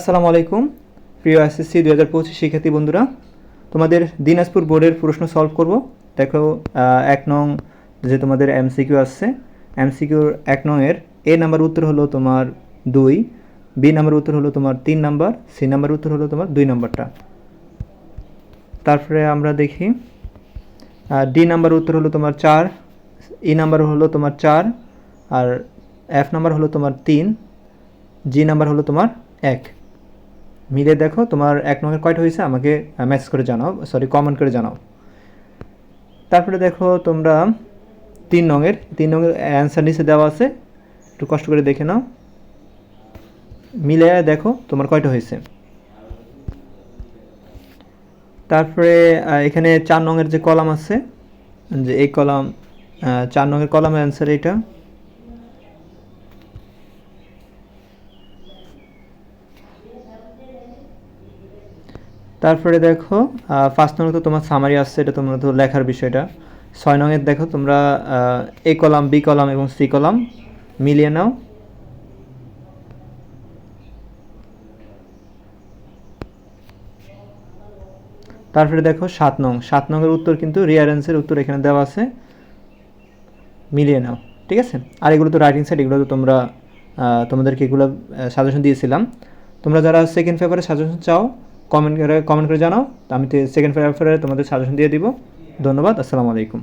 আসসালামু আলাইকুম, প্রিয় এসএসসি দুই হাজার পঁচিশ শিক্ষার্থী বন্ধুরা। তোমাদের দিনাজপুর বোর্ডের প্রশ্ন সলভ করব। দেখো এক নং যে তোমাদের এমসিকিউ আসছে, এমসিকিউর এক নং এর এ নাম্বার উত্তর হলো তোমার দুই, বি নাম্বার উত্তর হলো তোমার তিন নাম্বার, সি নাম্বার উত্তর হলো তোমার দুই নাম্বারটা। তারপরে আমরা দেখি ডি নাম্বার উত্তর হলো তোমার চার, ই নাম্বার হলো তোমার চার, আর এফ নাম্বার হলো তোমার তিন, জি নাম্বার হলো তোমার এক। মিলে দেখো, তোমার এক নম্বর কয়টা হয়েছে? আমাকে মেসেজ করে জানাও সরি কমেন্ট করে জানাও। তারপরে দেখো তোমরা তিন নঙের তিন নঙের অ্যান্সার নিচে দেওয়া আছে। একটু কষ্ট করে দেখে নাও। মিলে দেখো তোমার কয়টা হয়েছে। তারপরে এখানে চার নঙের যে কলাম আছে, যে এই কলাম চার নঙের কলামের অ্যান্সার এটা তারপরে দেখো ফার্স্ট নং তো তোমার সামারি আসছে, এটা তোমরা তো লেখার বিষয়টা। ছয় নংয়ের দেখো, তোমরা এ কলাম বি কলাম এবং সি কলাম মিলিয়ে নাও। তারপরে দেখো, সাত নং। সাত নংয়ের উত্তর কিন্তু রিয়ারেন্সের উত্তর এখানে দেওয়া আছে। মিলিয়ে নাও, ঠিক আছে? আর এগুলো তো রাইটিং সাইড এগুলো তো তোমরা তোমাদেরকে এগুলো সাজেশন দিয়েছিলাম। তোমরা যারা সেকেন্ড পেপারে সাজেশন চাও কমেন্ট করে কমেন্ট করে জানাও। তো আমি সেকেন্ড পেপারে তোমাদের সাজেশন দিয়ে দিব। ধন্যবাদ, আসসালামু আলাইকুম।